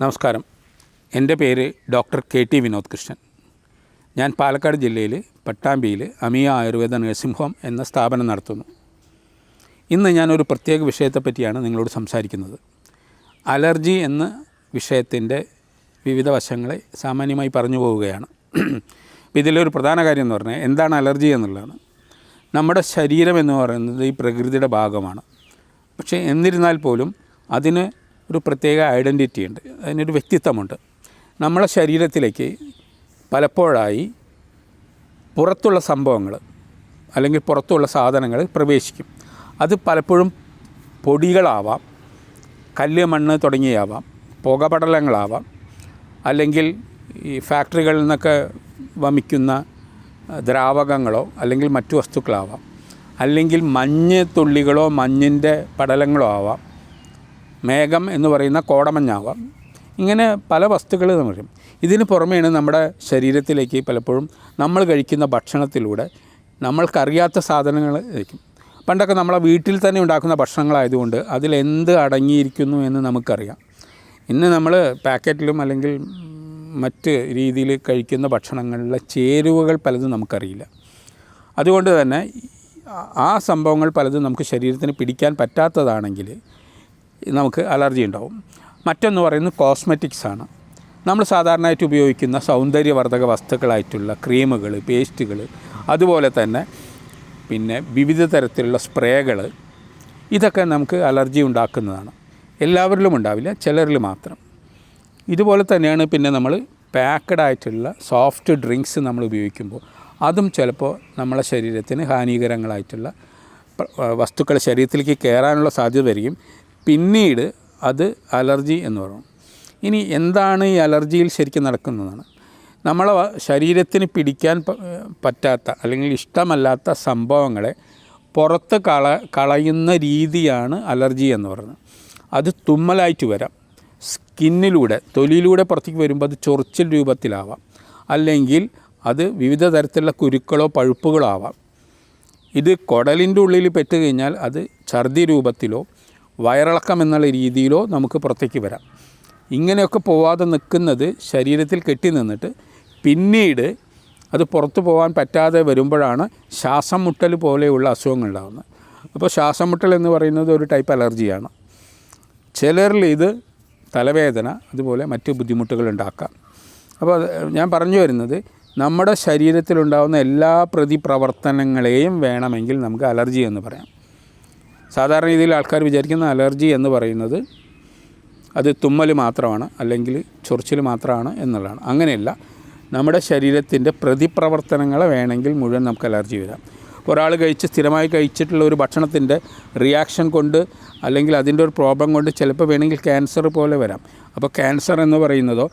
നമസ്കാരം. എന്റെ പേര് doctor K T Vinod Krishnan ഞാൻ പാലക്കാട് ജില്ലയിൽ പട്ടാമ്പിയിൽ അമിയ ആയുർവേദ നഴ്സിംഗ് ഹോം എന്ന സ്ഥാപനം നടത്തുന്നു. ഇന്ന് ഞാനൊരു പ്രത്യേക വിഷയത്തെപ്പറ്റിയാണ് നിങ്ങളോട് സംസാരിക്കുന്നത്. അലർജി എന്ന വിഷയത്തിന്റെ വിവിധ വശങ്ങളെ സാമാന്യമായി പറഞ്ഞു പോവുകയാണ്. ഇതിലൊരു പ്രധാന കാര്യം എന്ന് പറഞ്ഞാൽ എന്താണ് അലർജി എന്നുള്ളതാണ്. നമ്മുടെ ശരീരം എന്ന് പറയുന്നത് ഈ പ്രകൃതിയുടെ ഭാഗമാണ്. പക്ഷേ എന്നിരുന്നാൽ പോലും അതിന് ഒരു പ്രത്യേക ഐഡന്റിറ്റി ഉണ്ട്. അതിനൊരു വ്യക്തിത്വമുണ്ട്. നമ്മളെ ശരീരത്തിലേക്ക് പലപ്പോഴായി പുറത്തുള്ള സംഭവങ്ങൾ അല്ലെങ്കിൽ പുറത്തുള്ള സാധനങ്ങൾ പ്രവേശിക്കും. അത് പലപ്പോഴും പൊടികളാവാം കല്ല് മണ്ണ് തുടങ്ങിയാവാം പുകപടലങ്ങളാവാം അല്ലെങ്കിൽ ഈ ഫാക്ടറികളിൽ നിന്നൊക്കെ വമിക്കുന്ന ദ്രാവകങ്ങളോ അല്ലെങ്കിൽ മറ്റു വസ്തുക്കളാവാം. അല്ലെങ്കിൽ മഞ്ഞ് തുള്ളികളോ മഞ്ഞിന്റെ പടലങ്ങളോ ആവാം. മേഘം എന്ന് പറയുന്ന കോടമഞ്ഞാവാം. ഇങ്ങനെ പല വസ്തുക്കൾ വരും. ഇതിന് പുറമെയാണ് നമ്മുടെ ശരീരത്തിലേക്ക് പലപ്പോഴും നമ്മൾ കഴിക്കുന്ന ഭക്ഷണത്തിലൂടെ നമ്മൾക്കറിയാത്ത സാധനങ്ങൾ കഴിക്കും പണ്ടൊക്കെ നമ്മളെ വീട്ടിൽ തന്നെ ഉണ്ടാക്കുന്ന ഭക്ഷണങ്ങളായതുകൊണ്ട് അതിലെന്ത് അടങ്ങിയിരിക്കുന്നു എന്ന് നമുക്കറിയാം. ഇന്ന് നമ്മൾ പാക്കറ്റിലും അല്ലെങ്കിൽ മറ്റ് രീതിയിൽ കഴിക്കുന്ന ഭക്ഷണങ്ങളിലെ ചേരുവകൾ പലതും നമുക്കറിയില്ല. അതുകൊണ്ട് തന്നെ ആ സംഭവങ്ങൾ പലതും നമുക്ക് ശരീരത്തിന് പിടിക്കാൻ പറ്റാത്തതാണെങ്കിൽ നമുക്ക് അലർജി ഉണ്ടാവും. മറ്റൊന്ന് പറയുന്നത് കോസ്മെറ്റിക്സ് ആണ്. നമ്മൾ സാധാരണയായിട്ട് ഉപയോഗിക്കുന്ന സൗന്ദര്യവർദ്ധക വസ്തുക്കളായിട്ടുള്ള ക്രീമുകൾ പേസ്റ്റുകൾ അതുപോലെ തന്നെ പിന്നെ വിവിധ തരത്തിലുള്ള സ്പ്രേകൾ ഇതൊക്കെ നമുക്ക് അലർജി ഉണ്ടാക്കുന്നതാണ്. എല്ലാവരിലും ഉണ്ടാവില്ല ചിലരിൽ മാത്രം. ഇതുപോലെ തന്നെയാണ് പിന്നെ നമ്മൾ പാക്കഡ് ആയിട്ടുള്ള സോഫ്റ്റ് ഡ്രിങ്ക്സ് നമ്മൾ ഉപയോഗിക്കുമ്പോൾ അതും ചിലപ്പോൾ നമ്മളെ ശരീരത്തിന് ഹാനികരങ്ങളായിട്ടുള്ള വസ്തുക്കൾ ശരീരത്തിലേക്ക് കയറാനുള്ള സാധ്യത വരികയും പിന്നീട് അത് അലർജി എന്ന് പറയും. ഇനി എന്താണ് ഈ അലർജിയിൽ ശരിക്കും നടക്കുന്നതാണ്? നമ്മളെ ശരീരത്തിന് പിടിക്കാൻ പറ്റാത്ത അല്ലെങ്കിൽ ഇഷ്ടമല്ലാത്ത സംഭവങ്ങളെ പുറത്ത് കള കളയുന്ന രീതിയാണ് അലർജി എന്ന് പറയുന്നത്. അത് തുമ്മലായിട്ട് വരാം. സ്കിന്നിലൂടെ തൊലിയിലൂടെ പുറത്തേക്ക് വരുമ്പോൾ അത് ചൊറിച്ചിൽ രൂപത്തിലാവാം. അല്ലെങ്കിൽ അത് വിവിധ തരത്തിലുള്ള കുരുക്കളോ പഴുപ്പുകളോ ആവാം. ഇത് കുടലിന്റെ ഉള്ളിൽ പെട്ടുകഴിഞ്ഞാൽ കഴിഞ്ഞാൽ അത് ഛർദി രൂപത്തിലോ വയറിളക്കം എന്നുള്ള രീതിയിലോ നമുക്ക് പുറത്തേക്ക് വരാം. ഇങ്ങനെയൊക്കെ പോവാതെ നിൽക്കുന്നത് ശരീരത്തിൽ കെട്ടി നിന്നിട്ട് പിന്നീട് അത് പുറത്തു പോകാൻ പറ്റാതെ വരുമ്പോഴാണ് ശ്വാസം മുട്ടൽ പോലെയുള്ള അസുഖങ്ങൾ ഉണ്ടാകുന്നത്. അപ്പോൾ ശ്വാസം മുട്ടൽ എന്ന് പറയുന്നത് ഒരു ടൈപ്പ് അലർജിയാണ്. ചിലരിൽ ഇത് തലവേദന അതുപോലെ മറ്റ് ബുദ്ധിമുട്ടുകൾ ഉണ്ടാക്കാം. അപ്പോൾ ഞാൻ പറഞ്ഞു വരുന്നത് നമ്മുടെ ശരീരത്തിലുണ്ടാകുന്ന എല്ലാ പ്രതിപ്രവർത്തനങ്ങളെയും വേണമെങ്കിൽ നമുക്ക് അലർജി എന്ന് പറയാം. സാധാരണ രീതിയിൽ ആൾക്കാർ വിചാരിക്കുന്ന അലർജി എന്ന് പറയുന്നത് അത് തുമ്മൽ മാത്രമാണ് അല്ലെങ്കിൽ ചൊറിച്ചിൽ മാത്രമാണ് എന്നുള്ളതാണ്. അങ്ങനെയല്ല നമ്മുടെ ശരീരത്തിന്റെ പ്രതിപ്രവർത്തനങ്ങളെ വേണമെങ്കിൽ മുഴുവൻ നമുക്ക് അലർജി വരാം. ഒരാൾ കഴിച്ച് സ്ഥിരമായി കഴിച്ചിട്ടുള്ള ഒരു ഭക്ഷണത്തിന്റെ റിയാക്ഷൻ കൊണ്ട് അല്ലെങ്കിൽ അതിന്റെ ഒരു പ്രോബ്ലം കൊണ്ട് ചിലപ്പോൾ വേണമെങ്കിൽ ക്യാൻസർ പോലെ വരാം. അപ്പോൾ ക്യാൻസർ എന്ന് പറയുന്നതോ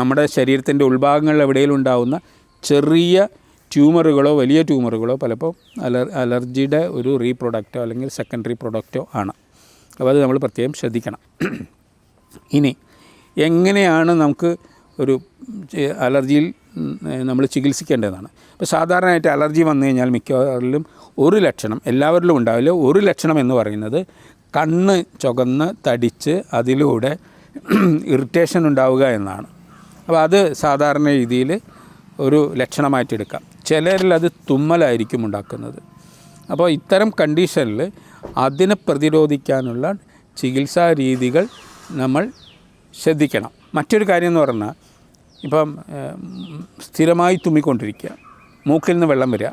നമ്മുടെ ശരീരത്തിന്റെ ഉൾഭാഗങ്ങളിൽ എവിടെയെങ്കിലും ഉണ്ടാകുന്ന ചെറിയ ട്യൂമറുകളോ വലിയ ട്യൂമറുകളോ പലപ്പോൾ അലർ അലർജിയുടെ ഒരു റീപ്രൊഡക്റ്റോ അല്ലെങ്കിൽ സെക്കൻഡറി പ്രൊഡക്റ്റോ ആണ്. അപ്പോൾ അത് നമ്മൾ പ്രത്യേകം ശ്രദ്ധിക്കണം. ഇനി എങ്ങനെയാണ് നമുക്ക് ഒരു അലർജിയിൽ നമ്മൾ ചികിത്സിക്കേണ്ടതാണ്? ഇപ്പോൾ സാധാരണയായിട്ട് അലർജി വന്നു കഴിഞ്ഞാൽ മിക്കവാറിലും ഒരു ലക്ഷണം എല്ലാവരിലും ഉണ്ടാവില്ല. ഒരു ലക്ഷണം എന്ന് പറയുന്നത് കണ്ണ് ചുകന്ന് തടിച്ച് അതിലൂടെ ഇറിറ്റേഷൻ ഉണ്ടാവുക എന്നാണ്. അപ്പോൾ അത് സാധാരണ രീതിയിൽ ഒരു ലക്ഷണമായിട്ട് എടുക്കാം. ചിലരിൽ അത് തുമ്മലായിരിക്കും ഉണ്ടാക്കുന്നത്. അപ്പോൾ ഇത്തരം കണ്ടീഷനിൽ അതിനെ പ്രതിരോധിക്കാനുള്ള ചികിത്സാ രീതികൾ നമ്മൾ ശ്രദ്ധിക്കണം. മറ്റൊരു കാര്യം എന്ന് പറഞ്ഞാൽ ഇപ്പം സ്ഥിരമായി തുമ്മിക്കൊണ്ടിരിക്കുക. മൂക്കിൽ നിന്ന് വെള്ളം വരിക.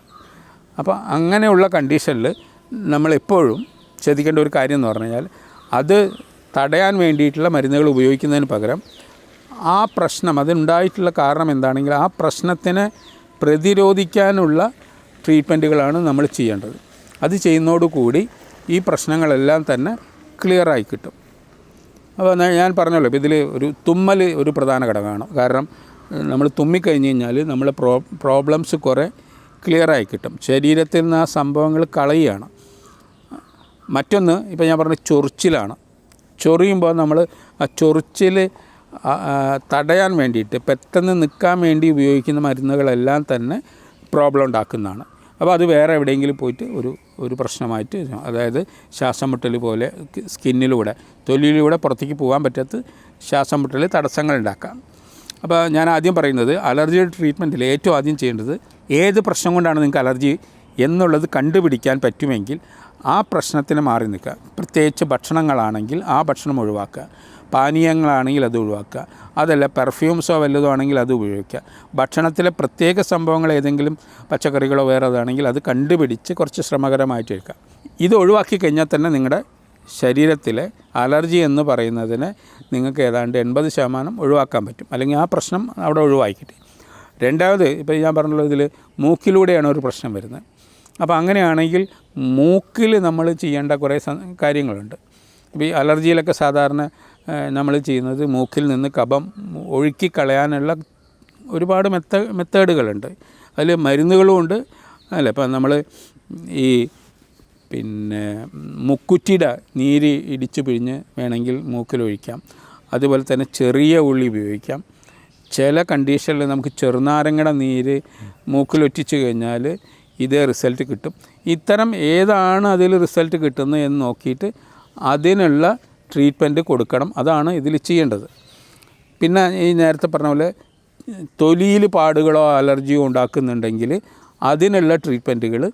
അപ്പോൾ അങ്ങനെയുള്ള കണ്ടീഷനിൽ നമ്മളെപ്പോഴും ശ്രദ്ധിക്കേണ്ട ഒരു കാര്യം എന്ന് പറഞ്ഞു കഴിഞ്ഞാൽ അത് തടയാൻ വേണ്ടിയിട്ടുള്ള മരുന്നുകൾ ഉപയോഗിക്കുന്നതിന് പകരം ആ പ്രശ്നം അതിനുണ്ടായിട്ടുള്ള കാരണം എന്താണെങ്കിൽ ആ പ്രശ്നത്തിനെ പ്രതിരോധിക്കാനുള്ള ട്രീറ്റ്മെന്റുകളാണ് നമ്മൾ ചെയ്യേണ്ടത്. അത് ചെയ്യുന്നതോടുകൂടി ഈ പ്രശ്നങ്ങളെല്ലാം തന്നെ ക്ലിയറായി കിട്ടും. അപ്പോൾ ഞാൻ- പറഞ്ഞല്ലോ ഇതിൽ ഒരു തുമ്മൽ ഒരു പ്രധാന ഘടകമാണ്. കാരണം നമ്മൾ തുമ്മിക്കഴിഞ്ഞ് കഴിഞ്ഞാൽ നമ്മളെ പ്രോ പ്രോബ്ലംസ് കുറേ ക്ലിയറായി കിട്ടും. ശരീരത്തിൽ നിന്ന് ആ സംഭവങ്ങൾ കളയുകയാണ്. മറ്റൊന്ന് ഇപ്പോൾ ഞാൻ പറഞ്ഞ ചൊറിച്ചിലാണ്. ചൊറിയുമ്പോൾ നമ്മൾ ആ ചൊറിച്ചിൽ തടയാൻ വേണ്ടിയിട്ട് പെട്ടെന്ന് നിൽക്കാൻ വേണ്ടി ഉപയോഗിക്കുന്ന മരുന്നുകളെല്ലാം തന്നെ പ്രോബ്ലം ഉണ്ടാക്കുന്നതാണ് അപ്പോൾ അത് വേറെ എവിടെയെങ്കിലും പോയിട്ട് ഒരു ഒരു പ്രശ്നമായിട്ട്. അതായത് ശ്വാസം മുട്ടൽ പോലെ സ്കിന്നിലൂടെ തൊലിയിലൂടെ പുറത്തേക്ക് പോകാൻ പറ്റാത്ത ശ്വാസം മുട്ടൽ തടസ്സങ്ങൾ ഉണ്ടാക്കാം അപ്പോൾ ഞാൻ ആദ്യം പറയുന്നത് അലർജി ട്രീറ്റ്മെന്റിൽ ഏറ്റവും ആദ്യം ചെയ്യേണ്ടത് ഏത് പ്രശ്നം കൊണ്ടാണ് നിങ്ങൾക്ക് അലർജി എന്നുള്ളത് കണ്ടുപിടിക്കാൻ പറ്റുമെങ്കിൽ ആ പ്രശ്നത്തിന് മാറി നിൽക്കുക. പ്രത്യേകിച്ച് ഭക്ഷണങ്ങളാണെങ്കിൽ ആ ഭക്ഷണം ഒഴിവാക്കുക. പാനീയങ്ങളാണെങ്കിൽ അത് ഒഴിവാക്കുക. അതല്ല പെർഫ്യൂംസോ വല്ലതോ ആണെങ്കിൽ അത് ഉപയോഗിക്കുക. ഭക്ഷണത്തിലെ പ്രത്യേക സംഭവങ്ങൾ ഏതെങ്കിലും പച്ചക്കറികളോ വേറെ അതാണെങ്കിൽ അത് കണ്ടുപിടിച്ച് കുറച്ച് ശ്രമകരമായിട്ട് എടുക്കുക. ഇത് ഒഴിവാക്കി കഴിഞ്ഞാൽ തന്നെ നിങ്ങളുടെ ശരീരത്തിലെ അലർജി എന്ന് പറയുന്നതിനെ നിങ്ങൾക്ക് ഏതാണ്ട് എൺപത് ശതമാനം ഒഴിവാക്കാൻ പറ്റും. അല്ലെങ്കിൽ ആ പ്രശ്നം അവിടെ ഒഴിവാക്കിയിട്ട് രണ്ടാമത് ഇപ്പോൾ ഞാൻ പറഞ്ഞല്ലോ ഇതിൽ മൂക്കിലൂടെയാണ് ഒരു പ്രശ്നം വരുന്നത്. അപ്പോൾ അങ്ങനെയാണെങ്കിൽ മൂക്കിൽ നമ്മൾ ചെയ്യേണ്ട കുറേ കാര്യങ്ങളുണ്ട്. ഈ അലർജിയിലൊക്കെ സാധാരണ നമ്മൾ ചെയ്യുന്നത് മൂക്കിൽ നിന്ന് കഫം ഒഴുക്കി കളയാനുള്ള ഒരുപാട് മെത്ത മെത്തേഡുകളുണ്ട്. അതിൽ മരുന്നുകളുമുണ്ട് അല്ല ഇപ്പം നമ്മൾ ഈ പിന്നെ മുക്കുറ്റിയുടെ നീര് ഇടിച്ചു പിഴിഞ്ഞ് വേണമെങ്കിൽ മൂക്കിലൊഴിക്കാം അതുപോലെ തന്നെ ചെറിയ ഉള്ളി ഉപയോഗിക്കാം. ചില കണ്ടീഷനിൽ നമുക്ക് ചെറുനാരങ്ങയുടെ നീര് മൂക്കിലൊറ്റിച്ച് കഴിഞ്ഞാൽ ഇതേ റിസൾട്ട് കിട്ടും. ഇത്തരം ഏതാണ് അതിൽ റിസൾട്ട് കിട്ടുന്നത് എന്ന് നോക്കിയിട്ട് അതിനുള്ള ട്രീറ്റ്മെന്റ് കൊടുക്കണം. അതാണ് ഇതിൽ ചെയ്യേണ്ടത്. പിന്നെ ഈ നേരത്തെ പറഞ്ഞ പോലെ തൊലിയിൽ പാടുകളോ അലർജിയോ ഉണ്ടാക്കുന്നുണ്ടെങ്കിൽ അതിനുള്ള ട്രീറ്റ്മെന്റുകൾ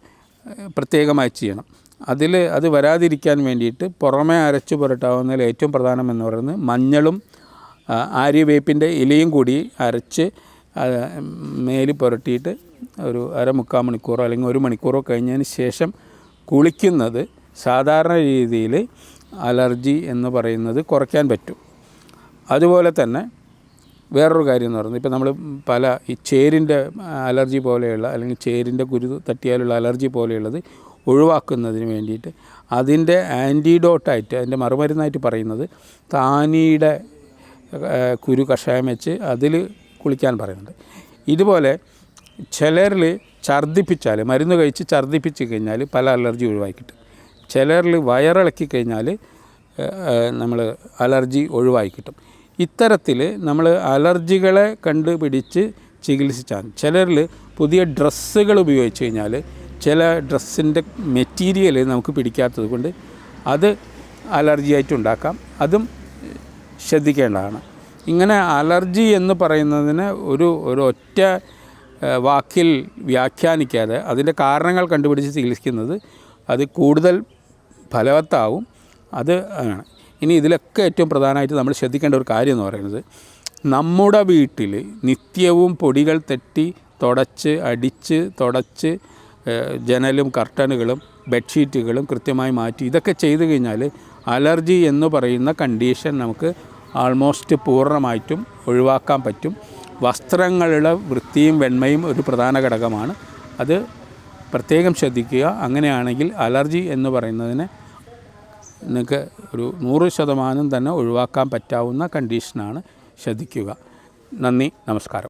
പ്രത്യേകമായി ചെയ്യണം. അതിൽ അത് വരാതിരിക്കാൻ വേണ്ടിയിട്ട് പുറമേ അരച്ച് പുരട്ടാവുന്നതിൽ ഏറ്റവും പ്രധാനം എന്ന് പറയുന്നത് മഞ്ഞളും ആര്യവേപ്പിന്റെ ഇലയും കൂടി അരച്ച് മേൽ പുരട്ടിയിട്ട് ഒരു അരമുക്കാൽ മണിക്കൂറോ അല്ലെങ്കിൽ ഒരു മണിക്കൂറോ കഴിഞ്ഞതിന് ശേഷം കുളിക്കുന്നത് സാധാരണ രീതിയിൽ അലർജി എന്ന് പറയുന്നത് കുറയ്ക്കാൻ പറ്റും. അതുപോലെ തന്നെ വേറൊരു കാര്യം എന്ന് പറയുന്നത് ഇപ്പോൾ നമ്മൾ പല ഈ ചേരിന്റെ അലർജി പോലെയുള്ള അല്ലെങ്കിൽ ചേരിന്റെ കുരു തട്ടിയാലുള്ള അലർജി പോലെയുള്ളത് ഒഴിവാക്കുന്നതിന് വേണ്ടിയിട്ട് അതിന്റെ ആന്റിഡോട്ടായിട്ട് അതിന്റെ മറുമരുന്നായിട്ട് പറയുന്നത് താനിയുടെ കുരു കഷായം വെച്ച് അതിൽ കുളിക്കാൻ പറയുന്നുണ്ട്. ഇതുപോലെ ചിലരിൽ ഛർദ്ദിപ്പിച്ചാൽ മരുന്ന് കഴിച്ച് ഛർദ്ദിപ്പിച്ച് കഴിഞ്ഞാൽ പല അലർജി ഒഴിവാക്കി കിട്ടും ചിലരിൽ വയറിളക്കി കഴിഞ്ഞാൽ നമ്മൾ അലർജി ഒഴിവാക്കി കിട്ടും ഇത്തരത്തിൽ നമ്മൾ അലർജികളെ കണ്ടുപിടിച്ച് ചികിത്സിച്ചാൽ ചിലരിൽ പുതിയ ഡ്രസ്സുകൾ ഉപയോഗിച്ച് കഴിഞ്ഞാൽ ചില ഡ്രസ്സിന്റെ മെറ്റീരിയൽ നമുക്ക് പിടിക്കാത്തത് കൊണ്ട് അത് അലർജി ആയിട്ട് ഉണ്ടാക്കാം. അതും ശ്രദ്ധിക്കേണ്ടതാണ്. ഇങ്ങനെ അലർജി എന്ന് പറയുന്നതിന് ഒരു ഒരു ഒറ്റ വാക്കിൽ വ്യാഖ്യാനിക്കാതെ അതിന്റെ കാരണങ്ങൾ കണ്ടുപിടിച്ച് ചികിത്സിക്കുന്നത് അത് കൂടുതൽ ഫലവത്താവും. അത് ആണ്. ഇനി ഇതിലൊക്കെ ഏറ്റവും പ്രധാനമായിട്ട് നമ്മൾ ശ്രദ്ധിക്കേണ്ട ഒരു കാര്യം എന്ന് പറയുന്നത് നമ്മുടെ വീട്ടിൽ നിത്യവും പൊടികൾ തെറ്റി തുടച്ച് അടിച്ച് തുടച്ച് ജനലും കർട്ടനുകളും ബെഡ്ഷീറ്റുകളും കൃത്യമായി മാറ്റി ഇതൊക്കെ ചെയ്തു കഴിഞ്ഞാൽ അലർജി എന്ന് പറയുന്ന കണ്ടീഷൻ നമുക്ക് ആൾമോസ്റ്റ് പൂർണമായിട്ടും ഒഴിവാക്കാൻ പറ്റും. വസ്ത്രങ്ങളുടെ വൃത്തിയും വെണ്മയും ഒരു പ്രധാന ഘടകമാണ്. അത് പ്രത്യേകം ശ്രദ്ധിക്കുക. അങ്ങനെയാണെങ്കിൽ അലർജി എന്ന് പറയുന്നതിനെ നിങ്ങൾക്ക് ഒരു നൂറ് ശതമാനം തന്നെ ഒഴിവാക്കാൻ പറ്റാവുന്ന കണ്ടീഷനാണ് ശ്രദ്ധിക്കുക. നന്ദി. നമസ്കാരം.